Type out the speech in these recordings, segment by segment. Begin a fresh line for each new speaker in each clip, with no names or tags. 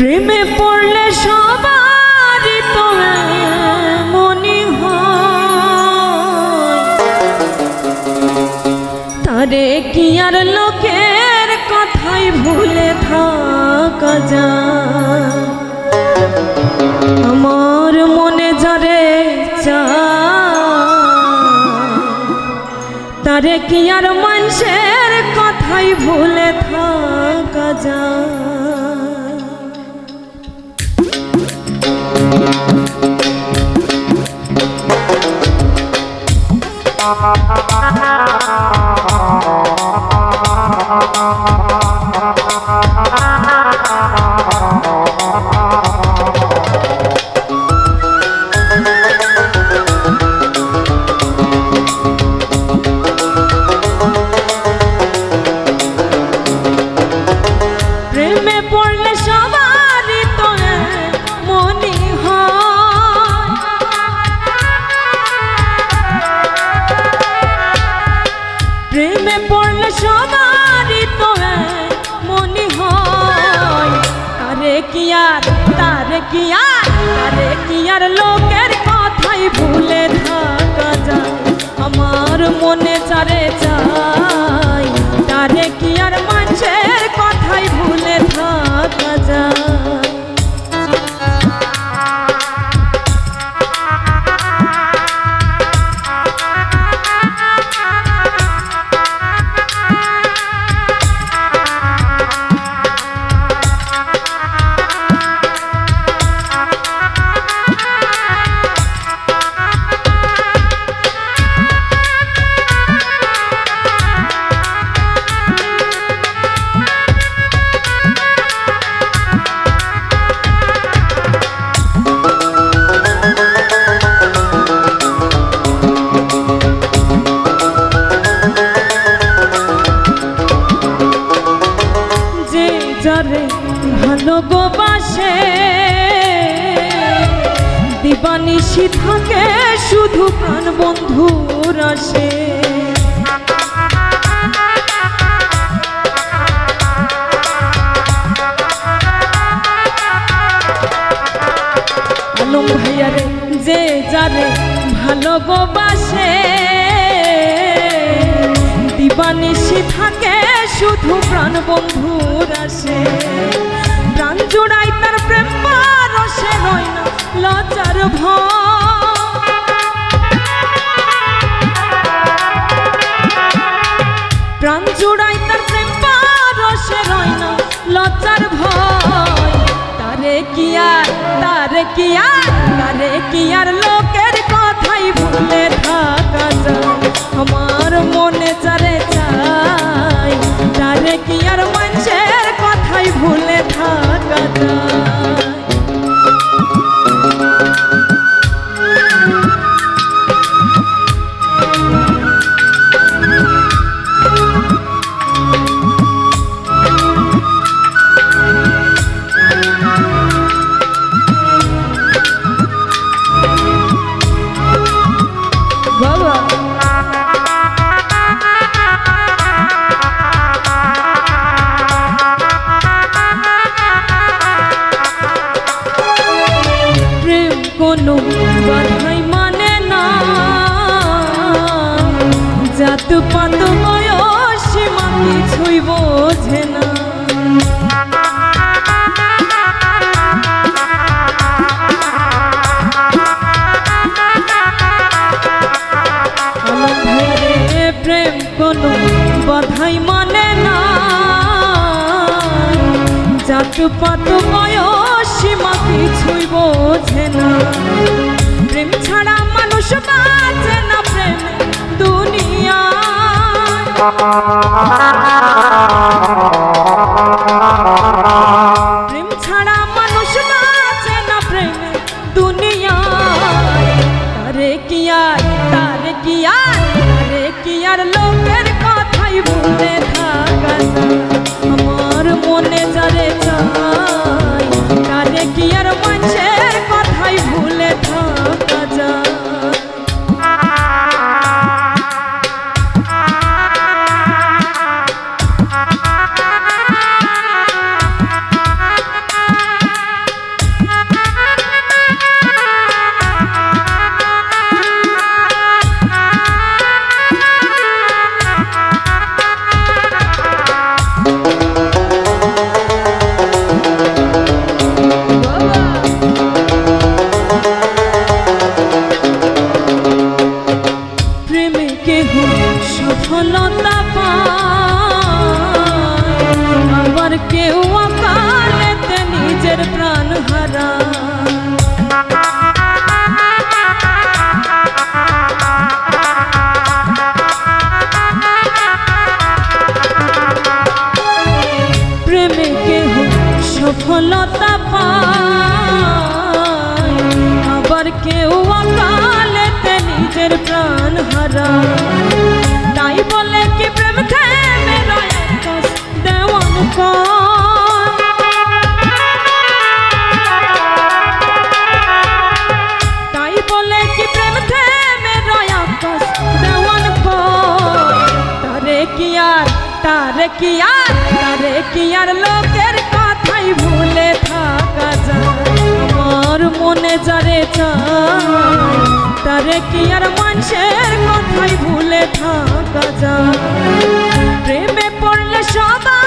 প্রেমে পড়লে সবারই তো মনে তারে কি আর লোকের কথাই ভুলে থাকা যায়? আমার মনে যারে চায়। তারে কি আর মানুষের কথাই ভুলে প্রেমে পড়লে সবারই তো মনে হয়। প্রেমে পড়লে সবারই তো মনে হয়। তারে কি আর, তারে কি আর তারে কি আর লোকের কথাই ভুলে থাকা যায়। আমার মনে চারে চাই, তারে কি আর মানুষের ভালো গোবাসে দিবানিশি থাকে শুধু প্রাণ বন্ধুর আসে। আলম ভাইয়ারে যে যারে ভালো গোবাসে দিবানিশি থাকে শুধু প্রাণ বন্ধুর আসে। প্রাণ জোড়াই তার প্রেম রসে রয় না লজার ভয়। প্রাণ জুড়াই তার প্রেম রসে রয় না, লজ্জার ভয়। তারে কি আর, তারে কি আর, তারে কি আর লোকের কথাই ভুলে থাকা যায়। আমার মনে চারে চাই, তারে কি আর মানুষের ভুলে থাকা যায় বোঝে না। প্রেম কোনো বাধাই মানে না। জাত পাত বয়স সীমা কিছুই বোঝে না। প্রেম ছাড়া মানুষ বাঁচে না প্রেম দুনিয়া প্রেম ছাড়া মানুষ বাঁচে না প্রেম দুনিয়া। তারে কি আর, তারে কি আর, তারে কি আর মনতা আবার কেউ আকালেতে নিজের প্রাণ হারা। প্রেমে
কেহ
সফলতা পায় আবার কেউ আকালেতে নিজের প্রাণ হারা। তাই বলে কি প্রেম থেমে রয় দেওয়ান কয় তারে কি আর, তারে কি আর কি আর লোকের কথাই ভুলে থাকা যায়? আমার মনে যারে চায়, তারে কি আর মানুষের কথাই ভুলে থাকা যায়। প্রেমে পড়লে সবারই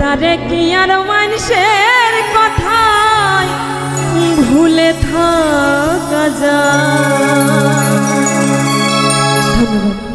তারে কি আর মানুষের কথায় ভুলে থাকা যায়? ধন্যবাদ।